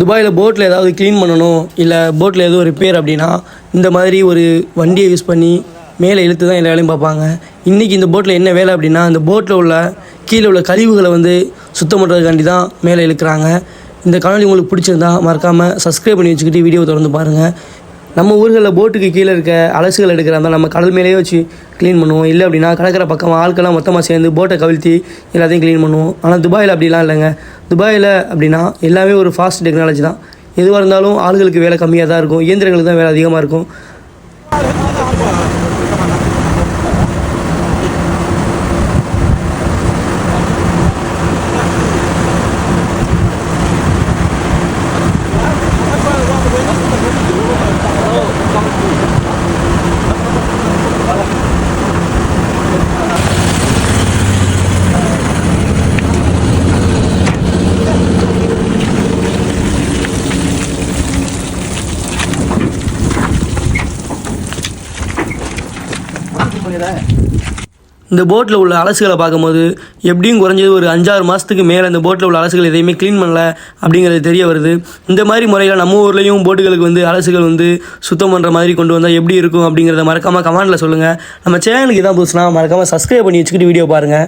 துபாயில் போட்டில் ஏதாவது க்ளீன் பண்ணணும் இல்லை போட்டில் ஏதோ ரிப்பேர் அப்படின்னா இந்த மாதிரி ஒரு வண்டியை யூஸ் பண்ணி மேலே இழுத்து தான் எல்லா வேலையும் பார்ப்பாங்க. இன்றைக்கி இந்த போட்டில் என்ன வேலை அப்படின்னா இந்த போட்டில் உள்ள கீழே உள்ள கழிவுகளை வந்து சுத்தம் பண்ணுறதுக்காண்டி தான் மேலே இழுக்கிறாங்க. இந்த காணொலி உங்களுக்கு பிடிச்சிருந்தா மறக்காமல் சப்ஸ்கிரைப் பண்ணி வச்சுக்கிட்டு வீடியோ தொடர்ந்து பாருங்கள் நம்ம ஊர்களில் போட்டுக்கு கீழே இருக்க அலசுகள் எடுக்கிறதா நம்ம கடல் மேலேயே வச்சு க்ளீன் பண்ணுவோம். இல்லை அப்படின்னா கடற்கரை பக்கம் ஆட்கள்லாம் மொத்தமாக சேர்ந்து போட்டை கவிழ்த்தி எல்லாத்தையும் க்ளீன் பண்ணுவோம். ஆனால் துபாயில் அப்படிலாம் இல்லைங்க. துபாயில் அப்படின்னா எல்லாமே ஒரு ஃபாஸ்ட் டெக்னாலஜி தான். எதுவாக இருந்தாலும் ஆளுகளுக்கு வேலை கம்மியாக தான் இருக்கும். இயந்திரங்களுக்கு தான் வேலை அதிகமாக இருக்கும். இந்த போட்டில் உள்ள அலசுகளை பார்க்கும்போது எப்படியும் குறைஞ்சது ஒரு அஞ்சாறு மாதத்துக்கு மேலே இந்த போட்டில் உள்ள அலசுகள் எதையுமே க்ளீன் பண்ணல அப்படிங்கிறது தெரிய வருது. இந்த மாதிரி முறைகள் நம்ம ஊர்லேயும் போட்டுகளுக்கு வந்து அலசுகள் வந்து சுத்தம் பண்ணுற மாதிரி கொண்டு வந்தால் எப்படி இருக்கும் அப்படிங்கிறத மறக்காமல் கமெண்டில் சொல்லுங்கள் நம்ம சேனலுக்கு இதான் புதுசுனா மறக்காமல் சப்ஸ்கிரைப் பண்ணி வச்சுக்கிட்டு வீடியோ பாருங்கள்